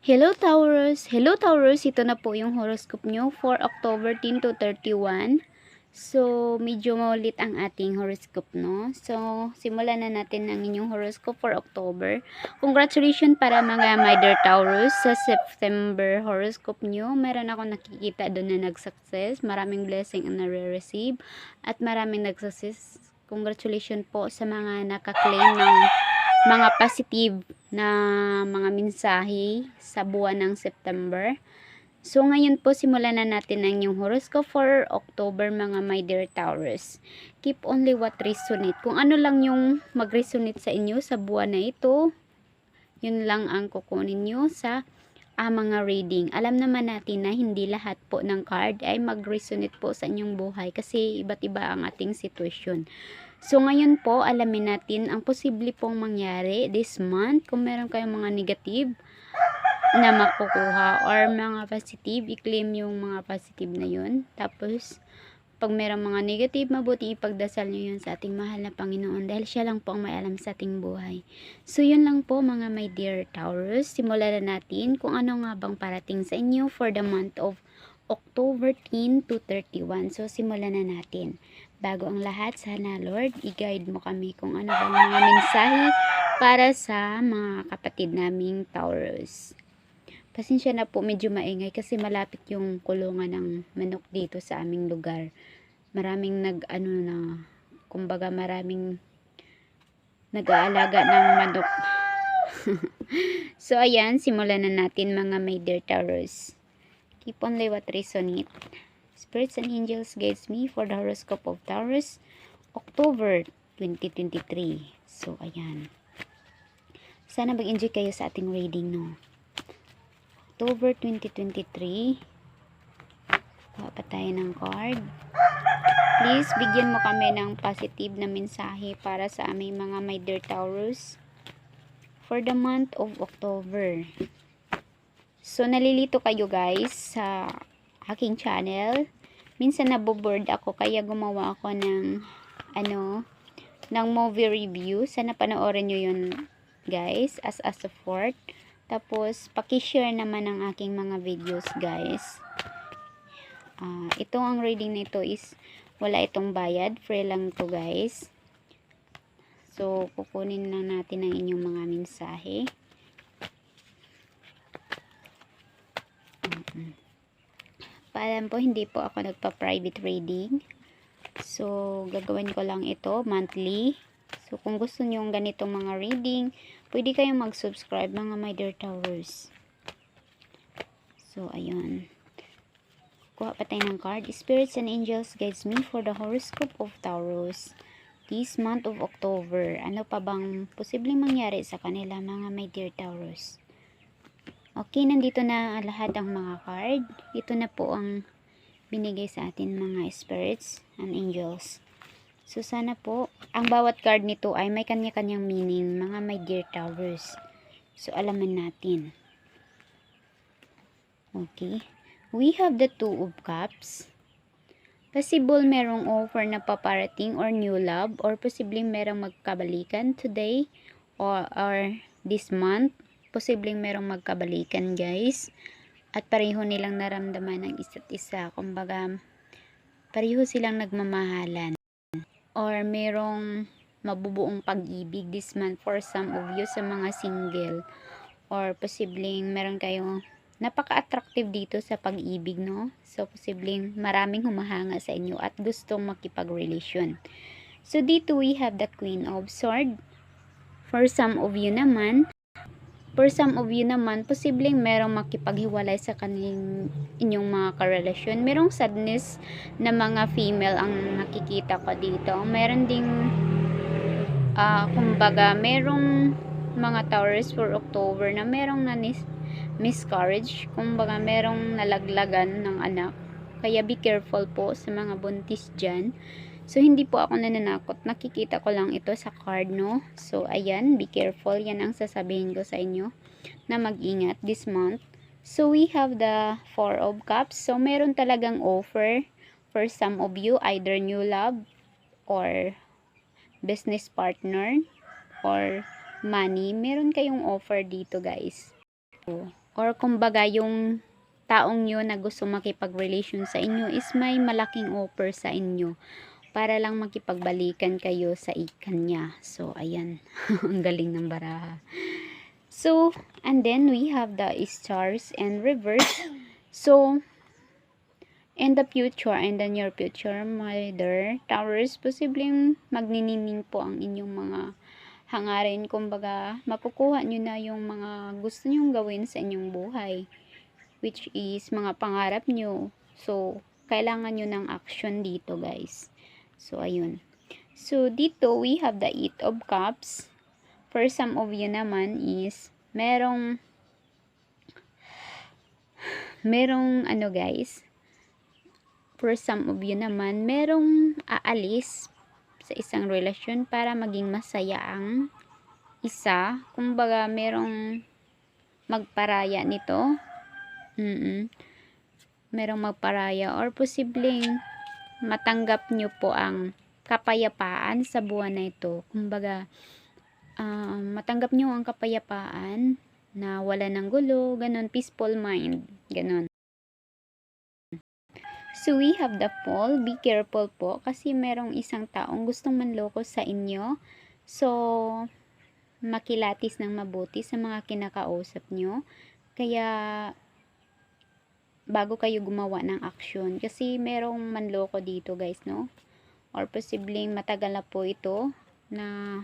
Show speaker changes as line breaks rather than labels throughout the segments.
Hello Taurus! Hello Taurus! Ito na po yung horoscope nyo for October 10 to 31. So, medyo maulit ang ating horoscope, no? So, simulan na natin ang inyong horoscope for October. Congratulations para mga my dear Taurus sa September horoscope nyo. Meron ako nakikita doon na nag-success. Maraming blessing ang nare-receive. At maraming nag-success. Congratulations po sa mga nakaklaim ng mga positive na mga mensahe sa buwan ng September. So, ngayon po, simulan na natin ang yung horoscope for October, mga my dear Taurus. Keep only what resonate. Kung ano lang yung mag-resonate sa inyo sa buwan na ito, yun lang ang kukunin nyo sa ah, mga reading. Alam naman natin na hindi lahat po ng card ay mag-resonate po sa inyong buhay kasi iba't iba ang ating sitwasyon. So, ngayon po, alamin natin ang posible pong mangyari this month. Kung meron kayong mga negative na makukuha or mga positive, i-claim yung mga positive na yun. Tapos, pag merong mga negative, mabuti ipagdasal nyo yun sa ating mahal na Panginoon dahil siya lang po ang may alam sa ating buhay. So, yun lang po mga my dear Taurus. Simulan na natin kung ano nga bang parating sa inyo for the month of October 10 to 31. So, simulan na natin. Bago ang lahat, sana Lord, i-guide mo kami kung ano bang mga mensahe para sa mga kapatid naming Taurus. Pasensya na po, medyo maingay kasi malapit yung kulungan ng manok dito sa aming lugar. Maraming nag, ano na, kumbaga maraming nag-aalaga ng manok. so, ayan, simulan na natin mga my dear Taurus. Keep on lay what resonate. Spirits and angels guides me for the horoscope of Taurus, October 2023. So, ayan. Sana mag-enjoy kayo sa ating reading, no? October 2023. Kuha pa tayo ng card. Please, bigyan mo kami ng positive na mensahe para sa aming mga my dear Taurus for the month of October. So, nalilito kayo guys sa aking channel. Minsan naboboard ako kaya gumawa ako ng ano, ng movie review. Sana panoorin nyo yun guys as a support. Tapos, pakishare naman ang aking mga videos guys. Ah, ito ang reading nito is wala itong bayad. Free lang to guys. So, kukunin lang natin ang inyong mga mensahe. Paalam po, hindi po ako nagpa-private reading. So, gagawin ko lang ito monthly. So, kung gusto nyo yung ganitong mga reading, pwede kayong mag-subscribe mga my dear Taurus. So, ayun. Kuha pa tayo ng card. Spirits and angels guides me for the horoscope of Taurus. This month of October. Ano pa bang posibleng mangyari sa kanila mga my dear Taurus? Okay, nandito na lahat ang mga card. Ito na po ang binigay sa atin mga spirits and angels. So, sana po, ang bawat card nito ay may kanya-kanyang meaning, mga my dear towers. So, alaman natin. Okay. We have the two of cups. Possible merong offer na paparating or new love or posibleng merong magkabalikan today or, or this month. Posibleng merong magkabalikan guys. At pareho nilang naramdaman ng isa't isa. Kumbaga, pareho silang nagmamahalan. Or merong mabubuong pag-ibig this month for some of you sa mga single. Or posibleng meron kayong napaka-attractive dito sa pag-ibig no? So posibleng maraming humahanga sa inyo at gustong makipag-relasyon. So dito we have the queen of sword for some of you naman For some of you naman, posibleng merong makipaghiwalay sa kaning inyong mga karelasyon. Merong sadness na mga female ang nakikita ko dito. Meron ding, ah kumbaga, merong mga Taurus for October na merong na miscarriage. Kumbaga, merong nalaglagan ng anak. Kaya be careful po sa mga buntis dyan. So, hindi po ako nananakot. Nakikita ko lang ito sa card, no? So, ayan, be careful. Yan ang sasabihin ko sa inyo na mag-ingat this month. So, we have the Four of Cups. So, meron talagang offer for some of you, either new love or business partner or money. Meron kayong offer dito, guys. or kumbaga yung taong yun na gusto makipag-relation sa inyo is may malaking offer sa inyo para lang makipagbalikan kayo sa ikan niya. So, ayan. Ang galing ng baraha. So, and then we have the stars and reverse. So, in the future and the near future, my dear Taurus, posibleng magninining po ang inyong mga hangarin. Kumbaga, makukuha nyo na yung mga gusto nyong gawin sa inyong buhay. Which is mga pangarap nyo. So, kailangan nyo ng action dito, guys. So, ayun. So, dito, we have the Eight of Cups. For some of you naman is, merong, merong, ano guys, for some of you naman, merong aalis sa isang relasyon para maging masaya ang isa. Kumbaga, merong magparaya nito. Mm Merong magparaya or posibleng matanggap nyo po ang kapayapaan sa buwan na ito. Kumbaga, ah, matanggap nyo ang kapayapaan na wala ng gulo, ganun, peaceful mind, ganun. So, we have the fall. Be careful po kasi merong isang taong gustong manloko sa inyo. So, makilatis ng mabuti sa mga kinakausap nyo. Kaya, bago kayo gumawa ng aksyon. Kasi merong manloko dito guys, no? Or posibleng matagal na po ito na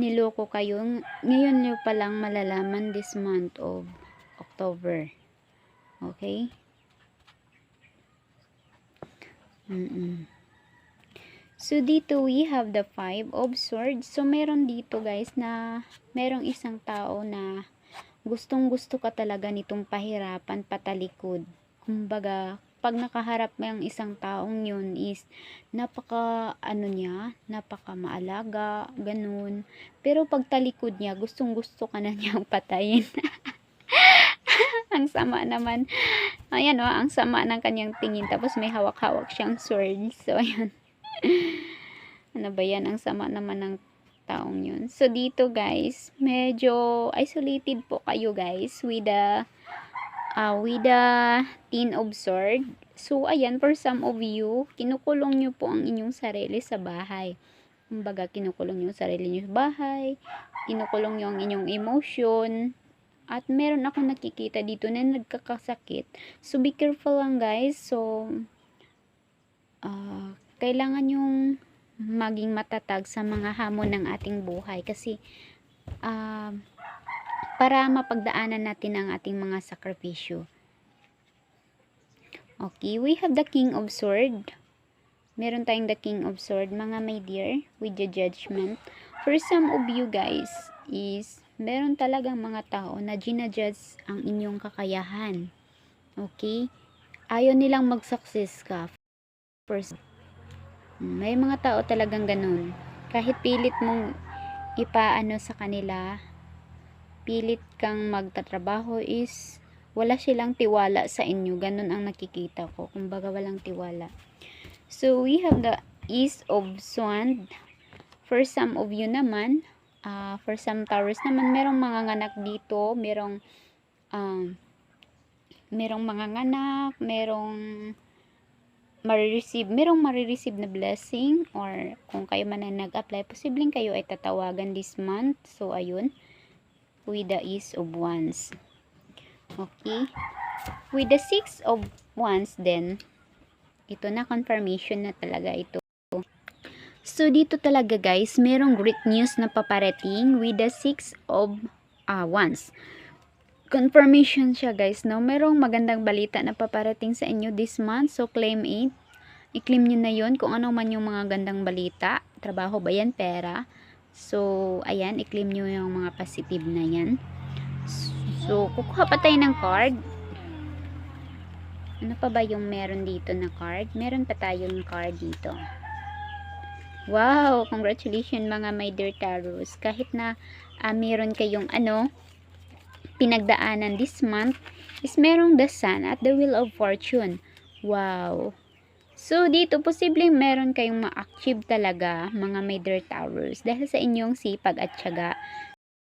niloko kayo. Ngayon nyo palang malalaman this month of October. Okay? Mm-mm. So, dito we have the five of swords. So, meron dito guys na merong isang tao na gustong gusto ka talaga nitong pahirapan patalikod. Kumbaga, pag nakaharap mo yung isang taong yun is napaka ano niya, napaka maalaga, ganun. Pero pag talikod niya, gustong gusto ka na niyang patayin. ang sama naman. Ayan o, ang sama ng kanyang tingin. Tapos may hawak-hawak siyang sword. So, ayan. ano ba yan? Ang sama naman ng taong yun. So, dito guys, medyo isolated po kayo guys with the uh, with the teen of. So, ayan, for some of you, kinukulong nyo po ang inyong sarili sa bahay. Kumbaga, kinukulong nyo sarili nyo sa bahay, kinukulong nyo ang inyong emotion, at meron ako nakikita dito na nagkakasakit. So, be careful lang guys. So, uh, kailangan yung maging matatag sa mga hamon ng ating buhay. Kasi, uh, para mapagdaanan natin ang ating mga sakripisyo. Okay, we have the King of Sword. Meron tayong the King of Sword, mga my dear, with the judgment. For some of you guys, is meron talagang mga tao na ginajudge ang inyong kakayahan. Okay? Ayaw nilang mag-success ka. First, may mga tao talagang ganun. Kahit pilit mong ipaano sa kanila, pilit kang magtatrabaho is wala silang tiwala sa inyo. Ganun ang nakikita ko. Kumbaga walang tiwala. So, we have the East of Sword. For some of you naman, uh, for some Taurus naman, merong mga nganak dito, merong um, merong mga nganak, merong marireceive, merong marireceive na blessing or kung kayo man na nag-apply, posibleng kayo ay tatawagan this month. So, ayun. With the Ease of Wands. Okay. With the Six of Wands then, ito na confirmation na talaga ito. So, dito talaga guys, merong great news na paparating with the six of uh, wands. Confirmation siya guys, no? Merong magandang balita na paparating sa inyo this month. So, claim it. I-claim nyo na yon kung ano man yung mga gandang balita. Trabaho ba yan? Pera? So, ayan, i-claim nyo yung mga positive na yan. So, kukuha pa tayo ng card. Ano pa ba yung meron dito na card? Meron pa tayong card dito. Wow! Congratulations mga my dear Taurus. Kahit na uh, meron kayong ano, pinagdaanan this month, is merong the sun at the wheel of fortune. Wow! So, dito, posibleng meron kayong ma-achieve talaga, mga dear Taurus, dahil sa inyong sipag at syaga.